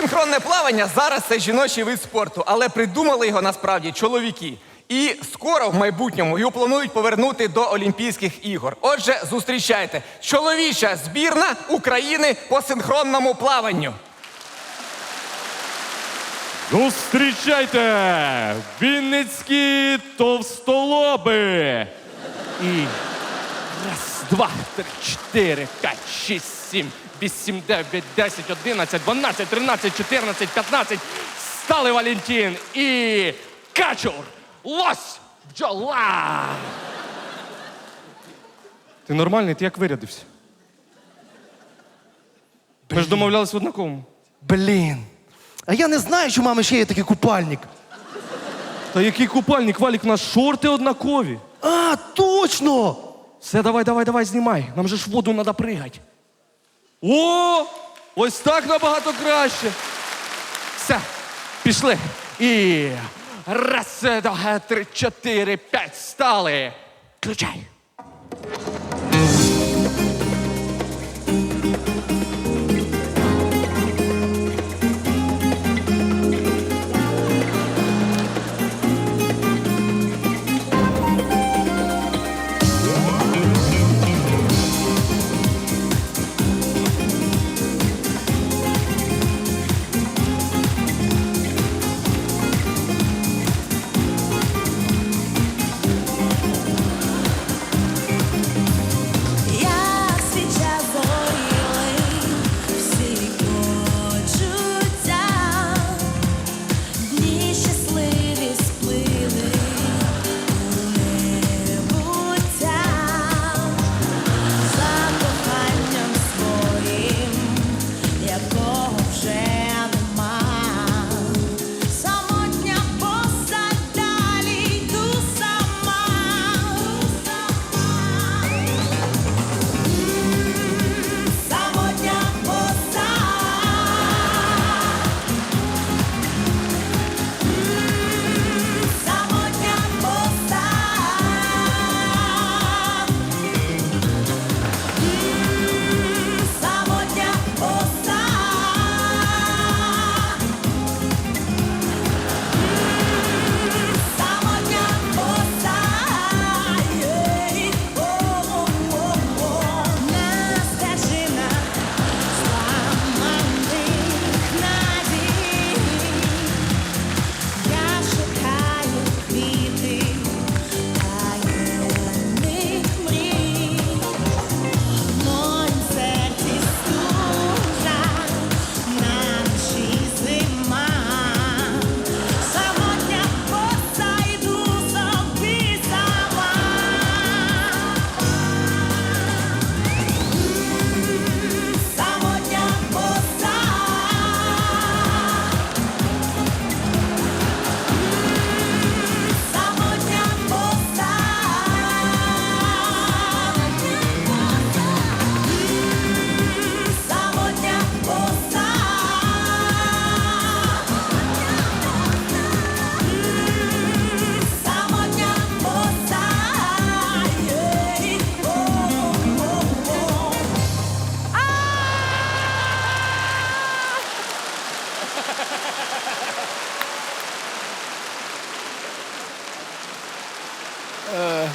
Синхронне плавання зараз це жіночий вид спорту, але придумали його насправді чоловіки. І скоро в майбутньому його планують повернути до Олімпійських ігор. Отже, зустрічайте чоловіча збірна України по синхронному плаванню. Зустрічайте! Вінницькі товстолоби! Два, три, чотири, п'ять, шість, сім, вісім, дев'ять, десять, одинадцять, дванадцять, тринадцять, чотирнадцять, п'ятнадцять. Стали Валентин і Качур! Лось! Бджола! Ти нормальний? Ти як вирядився? Ми ж домовлялись в однаковому. Блін. А я не знаю, що у мами ще є такий купальник. Та який купальник, Валік, у нас шорти однакові. А, точно! Все, давай, давай, давай, знімай. Нам же ж в воду треба пригати. О! Ось так набагато краще. Все, пішли. І раз, два, три, чотири, п'ять, стали. Включай.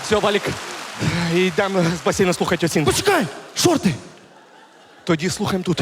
Все, Валік, йдемо з басейну слухати оцінку. Почекай! Шорти! Тоді слухаємо тут.